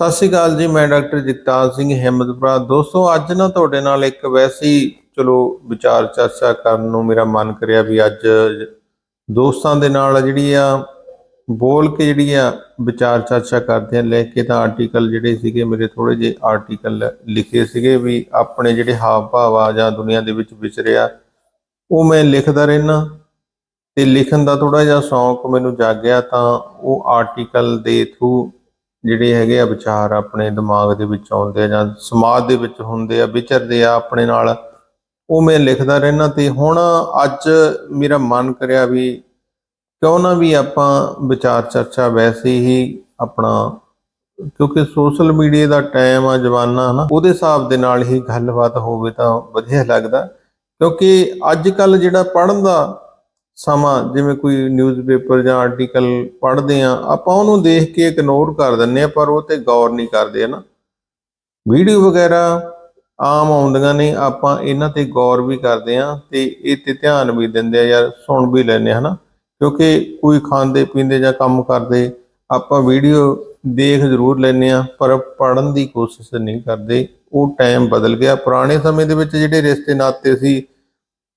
ਸਤਿ ਸ਼੍ਰੀ ਅਕਾਲ ਜੀ, ਮੈਂ ਡਾਕਟਰ ਜਗਤਾਰ ਸਿੰਘ ਹਿੰਮਤਪੁਰਾ ਦੋਸਤੋ, ਅੱਜ ਨਾ ਤੁਹਾਡੇ ਨਾਲ ਇੱਕ ਵੈਸੀ, ਚਲੋ, ਵਿਚਾਰ ਚਰਚਾ ਕਰਨ ਨੂੰ ਮੇਰਾ ਮਨ ਕਰਿਆ ਵੀ ਅੱਜ ਦੋਸਤਾਂ ਦੇ ਨਾਲ ਜਿਹੜੀ ਆ, ਬੋਲ ਕੇ ਜਿਹੜੀ ਆ, ਵਿਚਾਰ ਚਰਚਾ ਕਰਦੇ ਆ। ਲੈ ਕੇ ਤਾਂ ਆਰਟੀਕਲ ਜਿਹੜੇ ਸੀਗੇ, ਮੇਰੇ ਥੋੜੇ ਜਿਹੇ ਆਰਟੀਕਲ ਲਿਖੇ ਸੀਗੇ ਵੀ ਆਪਣੇ ਜਿਹੜੇ ਹਾਵ ਭਾਵ ਆ ਜਾਂ ਦੁਨੀਆ ਦੇ ਵਿੱਚ ਵਿਚਰਿਆ ਉਹ ਮੈਂ ਲਿਖਦਾ ਰਹਿਣਾ ਤੇ ਲਿਖਣ ਦਾ ਥੋੜਾ ਜਿਹਾ ਸ਼ੌਂਕ ਮੈਨੂੰ ਜਾਗਿਆ ਤਾਂ ਉਹ ਆਰਟੀਕਲ ਦੇ ਥਰੂ ਜਿਹੜੇ ਹੈਗੇ ਆ ਵਿਚਾਰ ਆਪਣੇ ਦਿਮਾਗ ਦੇ ਵਿੱਚ ਆਉਂਦੇ ਆ ਜਾਂ ਸਮਾਜ ਦੇ ਵਿੱਚ ਹੁੰਦੇ ਆ, ਵਿਚਰਦੇ ਆ ਆਪਣੇ ਨਾਲ, ਉਹ ਮੈਂ ਲਿਖਦਾ ਰਹਿਣਾ ਤੇ ਹੁਣ ਅੱਜ ਮੇਰਾ ਮਨ ਕਰਿਆ ਵੀ ਕਿਉਂ ਨਾ ਵੀ ਆਪਾਂ ਵਿਚਾਰ ਚਰਚਾ ਵੈਸੇ ਹੀ ਆਪਣਾ, ਕਿਉਂਕਿ ਸੋਸ਼ਲ ਮੀਡੀਆ ਦਾ ਟਾਈਮ ਆ ਜਵਾਨਾ, ਹਨਾ, ਉਹਦੇ ਹਿਸਾਬ ਦੇ ਨਾਲ ਹੀ ਗੱਲਬਾਤ ਹੋਵੇ ਤਾਂ ਵਧੀਆ ਲੱਗਦਾ, ਕਿਉਂਕਿ ਅੱਜ ਕੱਲ ਜਿਹੜਾ ਪੜ੍ਹਨ ਦਾ ਸਮਾਂ, ਜਿਵੇਂ ਕੋਈ ਨਿਊਜ਼ਪੇਪਰ ਜਾਂ ਆਰਟੀਕਲ ਪੜ੍ਹਦੇ ਆ ਆਪਾਂ ਉਹਨੂੰ ਦੇਖ ਕੇ ਇਗਨੋਰ ਕਰ ਦਿੰਨੇ ਆ ਪਰ ਉਹ ਤੇ ਗੌਰ ਨਹੀਂ ਕਰਦੇ ਨਾ ਵੀਡੀਓ ਵਗੈਰਾ ਆਮ ਆਉਂਦੀਆਂ ਨੇ, ਆਪਾਂ ਇਹਨਾਂ ਤੇ ਗੌਰ ਵੀ ਕਰਦੇ ਆ ਤੇ ਇਹ ਤੇ ਧਿਆਨ ਵੀ ਦਿੰਦੇ ਆ ਯਾਰ ਸੁਣ ਵੀ ਲੈਨੇ ਹਨਾ? ਕਿਉਂਕਿ ਕੋਈ ਖਾਂਦੇ ਪੀਂਦੇ ਜਾਂ ਕੰਮ ਕਰਦੇ, ਆਪਾਂ ਵੀਡੀਓ ਦੇਖ ਜ਼ਰੂਰ ਲੈਨੇ ਆ ਪਰ ਪੜਨ ਦੀ ਕੋਸ਼ਿਸ਼ ਨਹੀਂ ਕਰਦੇ। ਉਹ ਟਾਈਮ ਬਦਲ ਗਿਆ। ਪੁਰਾਣੇ ਸਮੇਂ ਦੇ ਵਿੱਚ ਜਿਹੜੇ ਰਿਸ਼ਤੇ ਨਾਤੇ ਸੀ,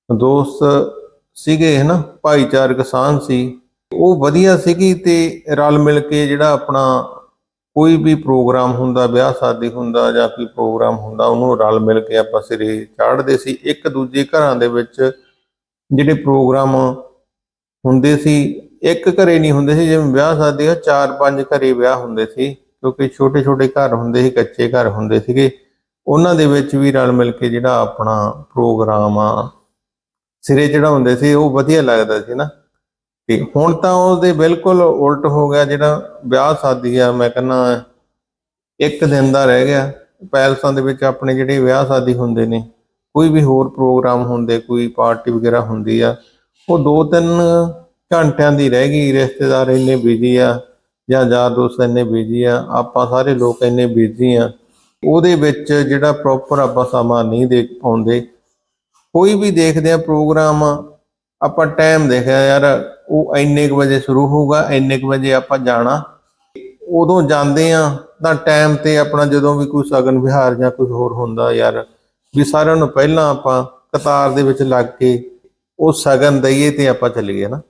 ਦੋਸਤ ਸੀਗੇ, ਹਨਾ? ਭਾਈਚਾਰਕ ਸਾਂਝ ਸੀ। ਉਹ ਵਧੀਆ ਸੀਗੀ ਤੇ ਰਲ ਮਿਲ ਕੇ ਜਿਹੜਾ ਆਪਣਾ ਕੋਈ ਵੀ ਪ੍ਰੋਗਰਾਮ ਹੁੰਦਾ, ਵਿਆਹ ਸ਼ਾਦੀ ਹੁੰਦਾ ਜਾਂ ਕੋਈ ਪ੍ਰੋਗਰਾਮ ਹੁੰਦਾ, ਉਹਨੂੰ ਰਲ ਮਿਲ ਕੇ ਆਪਾਂ ਸਿਰੇ ਚਾੜਦੇ ਸੀ। ਇੱਕ ਦੂਜੇ ਘਰਾਂ ਦੇ ਵਿੱਚ ਜਿਹੜੇ ਪ੍ਰੋਗਰਾਮ ਹੁੰਦੇ ਸੀ, ਇੱਕ ਘਰੇ ਨਹੀਂ ਹੁੰਦੇ ਸੀ, ਜਿਵੇਂ ਵਿਆਹ ਸ਼ਾਦੀ ਆ ਚਾਰ ਪੰਜ ਘਰੇ ਵਿਆਹ ਹੁੰਦੇ ਸੀ, ਕਿਉਂਕਿ ਛੋਟੇ ਛੋਟੇ ਘਰ ਹੁੰਦੇ ਸੀ, ਕੱਚੇ ਘਰ ਹੁੰਦੇ ਸੀਗੇ। ਉਹਨਾਂ ਦੇ ਵਿੱਚ ਵੀ ਰਲ ਮਿਲ ਕੇ ਜਿਹੜਾ ਆਪਣਾ ਪ੍ਰੋਗਰਾਮ ਆ ਸਿਰੇ ਚੜਾਉਂਦੇ ਸੀ, ਉਹ ਵਧੀਆ ਲੱਗਦਾ ਸੀ ਨਾ। ਤੇ ਹੁਣ ਤਾਂ ਉਹਦੇ ਬਿਲਕੁਲ ਉਲਟ ਹੋ ਗਿਆ, ਜਿਹੜਾ ਵਿਆਹ ਸ਼ਾਦੀ ਆ, ਮੈਂ ਕਹਿੰਦਾ ਇੱਕ ਦਿਨ ਦਾ ਰਹਿ ਗਿਆ। ਪੈਲਸਾਂ ਦੇ ਵਿੱਚ ਆਪਣੇ ਜਿਹੜੇ ਵਿਆਹ ਸ਼ਾਦੀ ਹੁੰਦੇ ਨੇ, ਕੋਈ ਵੀ ਹੋਰ ਪ੍ਰੋਗਰਾਮ ਹੁੰਦੇ, ਕੋਈ ਪਾਰਟੀ ਵਗੈਰਾ ਹੁੰਦੀ ਆ, ਉਹ ਦੋ ਤਿੰਨ ਘੰਟਿਆਂ ਦੀ ਰਹਿ ਗਈ, ਰਿਸ਼ਤੇਦਾਰ ਇੰਨੇ ਬਿਜ਼ੀ ਆ, ਜਾਂ ਯਾਰ ਦੋਸਤ ਇੰਨੇ ਬਿਜ਼ੀ ਆ, ਆਪਾਂ ਸਾਰੇ ਲੋਕ ਇੰਨੇ ਬਿਜ਼ੀ ਆ। ਉਹਦੇ ਵਿੱਚ ਜਿਹੜਾ ਪ੍ਰੋਪਰ ਆਪਾਂ ਸਮਾਂ ਨਹੀਂ ਦੇ ਪਾਉਂਦੇ ਕੋਈ ਵੀ ਦੇਖਦੇ ਆ ਪ੍ਰੋਗਰਾਮ, ਆਪਾਂ ਟਾਈਮ ਦੇਖਿਆ ਯਾਰ, ਉਹ ਇੰਨੇ ਕੁ ਵਜੇ ਸ਼ੁਰੂ ਹੋਊਗਾ, ਇੰਨੇ ਕੁ ਵਜੇ ਆਪਾਂ ਜਾਣਾ। ਉਦੋਂ ਜਾਂਦੇ ਆ ਤਾਂ ਟਾਈਮ ਤੇ ਆਪਣਾ ਜਦੋਂ ਵੀ ਕੋਈ ਸਗਨ ਵਿਹਾਰ ਜਾਂ ਕੁਝ ਹੋਰ ਹੁੰਦਾ ਯਾਰ, ਵੀ ਸਾਰਿਆਂ ਨੂੰ ਪਹਿਲਾਂ ਆਪਾਂ ਕਤਾਰ ਦੇ ਵਿੱਚ ਲੱਗ ਕੇ ਉਹ ਸਗਨ ਦਈਏ ਤੇ ਆਪਾਂ ਚੱਲੀਏ ਨਾ।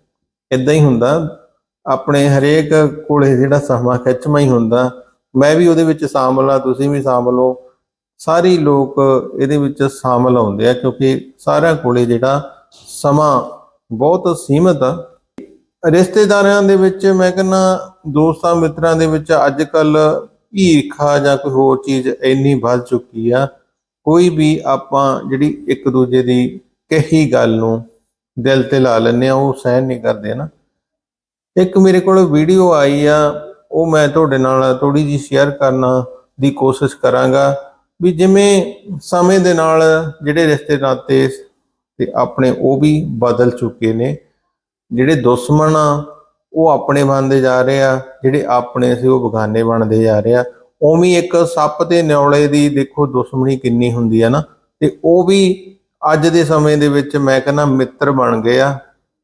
ਇਦਾਂ ਹੀ ਹੁੰਦਾ। ਆਪਣੇ ਹਰੇਕ ਕੋਲੇ ਜਿਹੜਾ ਸਮਾਂ ਖਿੱਚਮਾ ਹੀ ਹੁੰਦਾ। ਮੈਂ ਵੀ ਉਹਦੇ ਵਿੱਚ ਸ਼ਾਮਲ ਆ ਤੁਸੀਂ ਵੀ ਸ਼ਾਮਲ ਹੋ। ਸਾਰੇ ਲੋਕ ਇਹਦੇ ਵਿੱਚ ਸ਼ਾਮਲ ਹੁੰਦੇ ਆ, ਕਿਉਂਕਿ ਸਾਰਿਆਂ ਕੋਲੇ ਜਿਹੜਾ ਸਮਾਂ ਬਹੁਤ ਸੀਮਤ ਆ। ਰਿਸ਼ਤੇਦਾਰਾਂ ਦੇ ਵਿੱਚ ਮੈਂ ਕਹਿੰਦਾ, ਦੋਸਤਾਂ ਮਿੱਤਰਾਂ ਦੇ ਵਿੱਚ ਅੱਜ ਕੱਲ ਈਰਖਾ ਜਾਂ ਕੋਈ ਹੋਰ ਚੀਜ਼ ਇੰਨੀ ਵੱਧ ਚੁੱਕੀ ਆ, ਕੋਈ ਵੀ ਆਪਾਂ ਜਿਹੜੀ ਇੱਕ ਦੂਜੇ ਦੀ ਕਹੀ ਗੱਲ ਨੂੰ ਦਿਲ ਤੇ ਲਾ ਲੈਂਦੇ ਆ, ਉਹ ਸਹਿਣ ਨਹੀਂ ਕਰਦੇ ਨਾ। ਇੱਕ ਮੇਰੇ ਕੋਲ ਵੀਡੀਓ ਆਈ ਆ, ਉਹ ਮੈਂ ਤੁਹਾਡੇ ਨਾਲ ਥੋੜੀ ਜੀ ਸ਼ੇਅਰ ਕਰਨਾ ਦੀ ਕੋਸ਼ਿਸ਼ ਕਰਾਂਗਾ। ਵੀ ਜਿਵੇਂ ਸਮੇਂ ਦੇ ਨਾਲ ਜਿਹੜੇ ਰਿਸ਼ਤੇ ਨਾਤੇ ਤੇ ਆਪਣੇ ਉਹ ਵੀ ਬਦਲ ਚੁੱਕੇ ਨੇ, ਜਿਹੜੇ ਦੁਸ਼ਮਣ ਆ, ਉਹ ਆਪਣੇ ਬਣਦੇ ਜਾ ਰਹੇ ਆ, ਜਿਹੜੇ ਆਪਣੇ ਸੀ ਉਹ ਬਗਾਨੇ ਬਣਦੇ ਜਾ ਰਹੇ ਆ। ਉਵੇਂ ਇੱਕ ਸੱਪ ਤੇ ਨਿਉਲੇ ਦੀ ਦੇਖੋ ਦੁਸ਼ਮਣੀ ਕਿੰਨੀ ਹੁੰਦੀ ਆ ਨਾ, ਤੇ ਉਹ ਵੀ ਅੱਜ ਦੇ ਸਮੇਂ ਦੇ ਵਿੱਚ ਮੈਂ ਕਹਿੰਦਾ ਮਿੱਤਰ ਬਣ ਗਏ ਆ।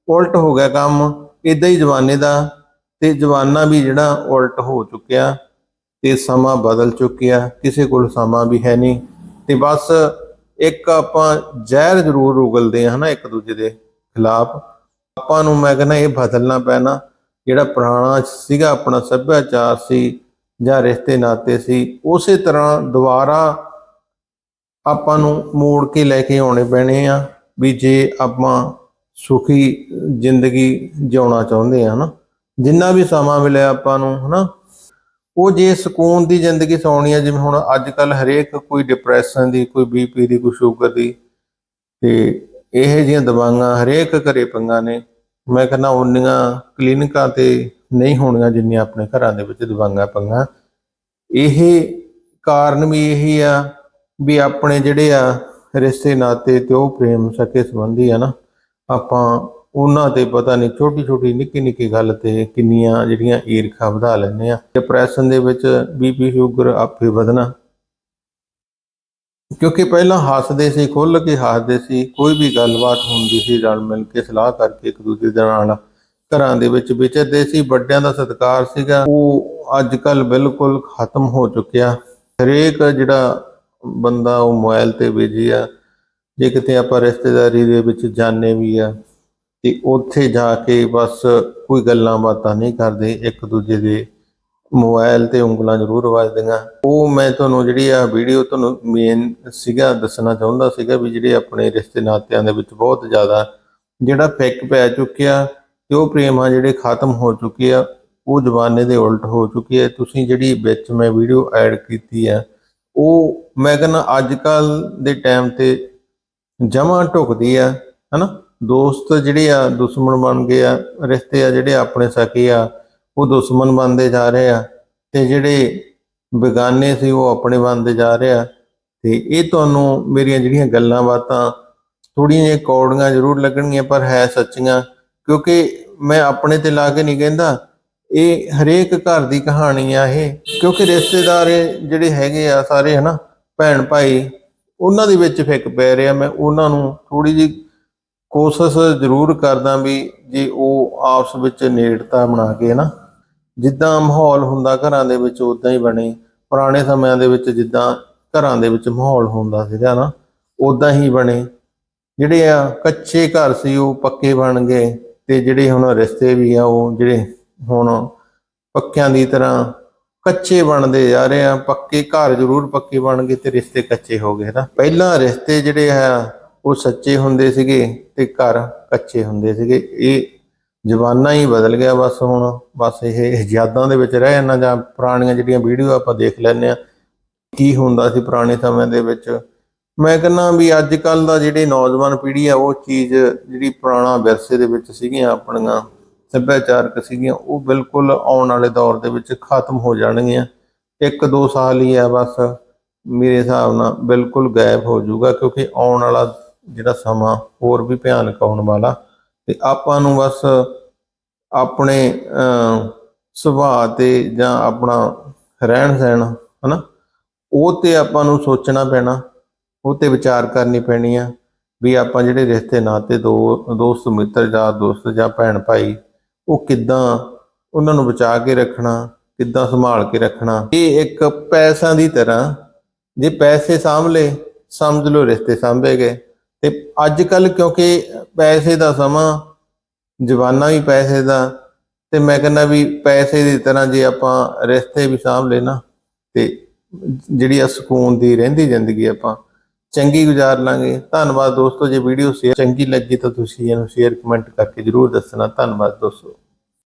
ਉਲਟ ਹੋ ਗਿਆ ਕੰਮ ਇਦਾਂ ਹੀ ਜਵਾਨੇ ਦਾ, ਤੇ ਜਵਾਨਾ ਵੀ ਜਿਹੜਾ ਉਲਟ ਹੋ ਚੁੱਕਿਆ। ਤੇ ਸਮਾਂ ਬਦਲ ਚੁੱਕਿਆ। ਕਿਸੇ ਕੋਲ ਸਮਾਂ ਵੀ ਹੈ ਨਹੀਂ। ਤੇ ਬਸ ਇੱਕ ਆਪਾਂ ਜ਼ਹਿਰ ਜ਼ਰੂਰ ਉਗਲਦੇ ਆ ਹਨਾ ਇੱਕ ਦੂਜੇ ਦੇ ਖਿਲਾਫ। ਆਪਾਂ ਨੂੰ ਮੈਂ ਕਹਿੰਦਾ ਇਹ ਬਦਲਣਾ ਪੈਣਾ। ਜਿਹੜਾ ਪੁਰਾਣਾ ਸੀਗਾ, ਆਪਣਾ ਸੱਭਿਆਚਾਰ ਸੀ ਜਾਂ ਰਿਸ਼ਤੇ ਨਾਤੇ ਸੀ, ਉਸੇ ਤਰ੍ਹਾਂ ਦੁਬਾਰਾ ਆਪਾਂ ਨੂੰ ਮੋੜ ਕੇ ਲੈ ਕੇ ਆਉਣੇ ਪੈਣੇ ਆ ਵੀ ਜੇ ਆਪਾਂ ਸੁਖੀ ਜ਼ਿੰਦਗੀ ਜਿਉਣਾ ਚਾਹੁੰਦੇ ਆ ਹਨਾ। ਜਿੰਨਾ ਵੀ ਸਮਾਂ ਮਿਲਿਆ ਆਪਾਂ ਨੂੰ ਹਨਾ ਉਹ ਜੇ ਸਕੂਨ ਦੀ ਜ਼ਿੰਦਗੀ ਸੌਣੀ ਆ, ਜਿਵੇਂ ਹੁਣ ਅੱਜ ਕੱਲ ਹਰੇਕ ਕੋਈ ਡਿਪਰੈਸ਼ਨ ਦੀ, ਕੋਈ ਬੀਪੀ ਦੀ, ਕੋਈ ਸ਼ੂਗਰ ਦੀ, ਤੇ ਇਹ ਜਿਹੀਆਂ ਦਵਾਈਆਂ ਹਰੇਕ ਘਰੇ ਪੰਗਾ ਨੇ। ਮੈਂ ਕਹਿੰਦਾ ਉਨੀਆਂ ਕਲੀਨਿਕਾਂ ਤੇ ਨਹੀਂ ਹੋਣੀਆਂ ਜਿੰਨੀਆਂ ਆਪਣੇ ਘਰਾਂ ਦੇ ਵਿੱਚ ਦਵਾਈਆਂ ਪੰਗਾ ਇਹ ਕਾਰਨ ਵੀ ਇਹੀ ਆ ਵੀ ਆਪਣੇ ਜਿਹੜੇ ਆ ਰਿਸ਼ਤੇ ਨਾਤੇ ਤੇ ਉਹ ਪ੍ਰੇਮ ਸਕੇ ਸੰਬੰਧੀ ਆ ਨਾ। ਆਪਾਂ ਉਹਨਾਂ ਤੇ ਪਤਾ ਨਹੀਂ ਛੋਟੀ ਛੋਟੀ ਨਿੱਕੀ ਨਿੱਕੀ ਗੱਲ ਤੇ ਕਿੰਨੀਆਂ ਜਿਹੜੀਆਂ ਈਰਖਾ ਵਧਾ ਲੈਂਦੇ ਆ। ਡਿਪਰੈਸ਼ਨ ਦੇ ਵਿੱਚ ਬੀਪੀ ਸ਼ੂਗਰ ਆਪੇ ਵਧਣਾ। ਕਿਉਂਕਿ ਪਹਿਲਾਂ ਹੱਸਦੇ ਸੀ, ਖੁੱਲ ਕੇ ਹੱਸਦੇ ਸੀ, ਕੋਈ ਵੀ ਗੱਲਬਾਤ ਹੁੰਦੀ ਸੀ, ਰਲ ਮਿਲ ਕੇ ਸਲਾਹ ਕਰਕੇ ਇੱਕ ਦੂਜੇ ਦੇ ਨਾਲ ਘਰਾਂ ਦੇ ਵਿੱਚ ਵਿਚਰਦੇ ਸੀ, ਵੱਡਿਆਂ ਦਾ ਸਤਿਕਾਰ ਸੀਗਾ। ਉਹ ਅੱਜ ਕੱਲ ਬਿਲਕੁਲ ਖਤਮ ਹੋ ਚੁੱਕਿਆ। ਹਰੇਕ ਜਿਹੜਾ ਬੰਦਾ ਉਹ ਮੋਬਾਈਲ ਤੇ ਬਿਜ਼ੀ ਆ। ਜੇ ਕਿਤੇ ਆਪਾਂ ਰਿਸ਼ਤੇਦਾਰੀ ਦੇ ਵਿੱਚ ਜਾਣੇ ਵੀ ਆ ਤੇ ਉੱਥੇ ਜਾ ਕੇ ਬਸ ਕੋਈ ਗੱਲਾਂ ਬਾਤਾਂ ਨਹੀਂ ਕਰਦੇ, ਇੱਕ ਦੂਜੇ ਦੇ ਮੋਬਾਈਲ ਤੇ ਉਂਗਲਾਂ ਜ਼ਰੂਰ ਵੱਜਦੀਆਂ। ਉਹ ਮੈਂ ਤੁਹਾਨੂੰ ਜਿਹੜੀ ਆ ਵੀਡੀਓ ਤੁਹਾਨੂੰ ਮੇਨ ਸੀਗਾ, ਦੱਸਣਾ ਚਾਹੁੰਦਾ ਸੀਗਾ ਵੀ ਜਿਹੜੇ ਆਪਣੇ ਰਿਸ਼ਤੇ ਨਾਤਿਆਂ ਦੇ ਵਿੱਚ ਬਹੁਤ ਜ਼ਿਆਦਾ ਜਿਹੜਾ ਫਿੱਕ ਪੈ ਚੁੱਕਿਆ ਤੇ ਉਹ ਪ੍ਰੇਮ ਆ ਜਿਹੜੇ ਖਤਮ ਹੋ ਚੁੱਕੇ ਆ, ਉਹ ਜ਼ਮਾਨੇ ਦੇ ਉਲਟ ਹੋ ਚੁੱਕੀ ਹੈ ਤੁਸੀਂ ਜਿਹੜੀ ਵਿੱਚ ਮੈਂ ਵੀਡੀਓ ਐਡ ਕੀਤੀ ਆ, ਉਹ ਮੈਂ ਕਹਿੰਦਾ ਅੱਜ ਕੱਲ ਦੇ ਟਾਈਮ ਤੇ ਜਮਾਂ ਢੁਕਦੀ ਆ, ਹਨਾ? ਦੋਸਤ ਜਿਹੜੇ ਆ, ਦੁਸ਼ਮਣ ਬਣ ਗਏ ਆ, ਰਿਸ਼ਤੇ ਆ ਜਿਹੜੇ ਆਪਣੇ ਸਕੇ ਆ, ਉਹ ਦੁਸ਼ਮਣ ਬਣਦੇ ਜਾ ਰਹੇ ਆ ਤੇ ਜਿਹੜੇ ਬੇਗਾਨੇ ਸੀ ਉਹ ਆਪਣੇ ਬਣਦੇ ਜਾ ਰਹੇ ਆ। ਤੇ ਇਹ ਤੁਹਾਨੂੰ ਮੇਰੀਆਂ ਜਿਹੜੀਆਂ ਗੱਲਾਂ ਬਾਤਾਂ ਥੋੜੀਆਂ ਜਿਹੀਆਂ ਕੌੜੀਆਂ ਜ਼ਰੂਰ ਲੱਗਣਗੀਆਂ, ਪਰ ਹੈ ਸੱਚੀਆਂ, ਕਿਉਂਕਿ ਮੈਂ ਆਪਣੇ ਤੇ ਲਾ ਕੇ ਨਹੀਂ ਕਹਿੰਦਾ। ਇਹ ਹਰੇਕ ਘਰ ਦੀ ਕਹਾਣੀ ਆ ਇਹ, ਕਿਉਂਕਿ ਰਿਸ਼ਤੇਦਾਰ ਜਿਹੜੇ ਹੈਗੇ ਆ ਸਾਰੇ ਹਨਾ, ਭੈਣ ਭਾਈ, ਉਹਨਾਂ ਦੇ ਵਿੱਚ ਫਿੱਕ ਪੈ ਰਿਹਾ। ਮੈਂ ਉਹਨਾਂ ਨੂੰ ਥੋੜੀ ਜਿਹੀ ਕੋਸ਼ਿਸ਼ ਜ਼ਰੂਰ ਕਰਦਾ ਵੀ ਜੇ ਉਹ ਆਪਸ ਵਿੱਚ ਨੇੜਤਾ ਬਣਾ ਕੇ ਨਾ, ਜਿੱਦਾਂ ਮਾਹੌਲ ਹੁੰਦਾ ਘਰਾਂ ਦੇ ਵਿੱਚ ਉਦਾਂ ਹੀ ਬਣੇ, ਪੁਰਾਣੇ ਸਮਿਆਂ ਦੇ ਵਿੱਚ ਜਿੱਦਾਂ ਘਰਾਂ ਦੇ ਵਿੱਚ ਮਾਹੌਲ ਹੁੰਦਾ ਸੀਗਾ ਨਾ ਉਦਾਂ ਹੀ ਬਣੇ। ਜਿਹੜੇ ਆ ਕੱਚੇ ਘਰ ਸੀ, ਉਹ ਪੱਕੇ ਬਣ ਗਏ ਤੇ ਜਿਹੜੇ ਹੁਣ ਰਿਸ਼ਤੇ ਵੀ ਆ, ਉਹ ਜਿਹੜੇ ਹੁਣ ਪੱਕਿਆਂ ਦੀ ਤਰ੍ਹਾਂ ਕੱਚੇ ਬਣਦੇ ਜਾ ਰਹੇ ਆ, ਪੱਕੇ ਘਰ ਜ਼ਰੂਰ ਪੱਕੇ ਬਣ ਗਏ ਤੇ ਰਿਸ਼ਤੇ ਕੱਚੇ ਹੋ ਗਏ ਨਾ। ਪਹਿਲਾਂ ਰਿਸ਼ਤੇ ਜਿਹੜੇ ਆ ਉਹ ਸੱਚੇ ਹੁੰਦੇ ਸੀਗੇ ਤੇ ਘਰ ਕੱਚੇ ਹੁੰਦੇ ਸੀਗੇ। ਇਹ ਜ਼ਮਾਨਾ ਹੀ ਬਦਲ ਗਿਆ ਬਸ ਹੁਣ। ਬਸ ਇਹ ਯਾਦਾਂ ਦੇ ਵਿੱਚ ਰਹਿ ਜਾਂਦਾ ਜਾਂ ਪੁਰਾਣੀਆਂ ਜਿਹੜੀਆਂ ਵੀਡੀਓ ਆਪਾਂ ਦੇਖ ਲੈਂਦੇ ਆ ਕੀ ਹੁੰਦਾ ਸੀ ਪੁਰਾਣੇ ਸਮੇਂ ਦੇ ਵਿੱਚ। ਮੈਂ ਕਹਿੰਦਾ ਵੀ ਅੱਜ ਕੱਲ ਦਾ ਜਿਹੜੇ ਨੌਜਵਾਨ ਪੀੜ੍ਹੀ ਆ, ਉਹ ਚੀਜ਼ ਜਿਹੜੀ ਪੁਰਾਣਾ ਵਿਰਸੇ ਦੇ ਵਿੱਚ ਸੀਗੀਆਂ ਆਪਣੀਆਂ, ਸੱਭਿਆਚਾਰਕ ਸੀਗੀਆਂ, ਉਹ ਬਿਲਕੁਲ ਆਉਣ ਵਾਲੇ ਦੌਰ ਦੇ ਵਿੱਚ ਖਤਮ ਹੋ ਜਾਣਗੀਆਂ। ਇੱਕ ਦੋ ਸਾਲ ਹੀ ਆ ਬਸ। ਮੇਰੇ ਹਿਸਾਬ ਨਾਲ ਬਿਲਕੁਲ ਗਾਇਬ ਹੋ ਜਾਊਗਾ ਕਿਉਂਕਿ ਆਉਣ ਵਾਲਾ ਜਿਹੜਾ ਸਮਾਂ ਹੋਰ ਵੀ ਭਿਆਨਕ ਆਉਣ ਵਾਲਾ, ਤੇ ਆਪਾਂ ਨੂੰ ਬਸ ਆਪਣੇ ਸੁਭਾਅ ਤੇ ਜਾਂ ਆਪਣਾ ਰਹਿਣ ਸਹਿਣ, ਹਨਾ? ਉਹ ਤੇ ਆਪਾਂ ਨੂੰ ਸੋਚਣਾ ਪੈਣਾ, ਉਹ ਤੇ ਵਿਚਾਰ ਕਰਨੀ ਪੈਣੀ ਆ, ਵੀ ਆਪਾਂ ਜਿਹੜੇ ਰਿਸ਼ਤੇ ਨਾਤੇ ਦੋ, ਦੋਸਤ, ਮਿੱਤਰ ਜਾਂ ਦੋਸਤ ਜਾਂ ਭੈਣ ਭਾਈ, ਉਹ ਕਿੱਦਾਂ ਉਹਨਾਂ ਨੂੰ ਬਚਾ ਕੇ ਰੱਖਣਾ, ਕਿੱਦਾਂ ਸੰਭਾਲ ਕੇ ਰੱਖਣਾ। ਇਹ ਇੱਕ ਪੈਸਿਆਂ ਦੀ ਤਰ੍ਹਾਂ, ਜੇ ਪੈਸੇ ਸਾਂਭ ਲਏ, ਸਮਝ ਲਓ ਰਿਸ਼ਤੇ ਸਾਂਭੇ ਗਏ। ਤੇ ਅੱਜ ਕੱਲ ਕਿਉਂਕਿ ਪੈਸੇ ਦਾ ਸਮਾਂ, ਜਵਾਨਾ ਵੀ ਪੈਸੇ ਦਾ, ਤੇ ਮੈਂ ਕਹਿੰਦਾ ਵੀ ਪੈਸੇ ਦੀ ਤਰ੍ਹਾਂ ਜੇ ਆਪਾਂ ਰਿਸ਼ਤੇ ਵੀ ਸਾਂਭ ਲਏ ਨਾ, ਤੇ ਜਿਹੜੀ ਆ ਸਕੂਨ ਦੀ ਰਹਿੰਦੀ ਜ਼ਿੰਦਗੀ ਆਪਾਂ, ਚੰਗੀ ਗੁਜ਼ਾਰ ਲਾਂਗੇ। ਧੰਨਵਾਦ ਦੋਸਤੋ, ਜੇ ਵੀਡੀਓ ਸ਼ੇਅਰ ਚੰਗੀ ਲੱਗੀ ਤਾਂ ਤੁਸੀਂ ਇਹਨੂੰ ਸ਼ੇਅਰ ਕਮੈਂਟ ਕਰਕੇ ਜਰੂਰ ਦੱਸਣਾ। ਧੰਨਵਾਦ ਦੋਸਤੋ।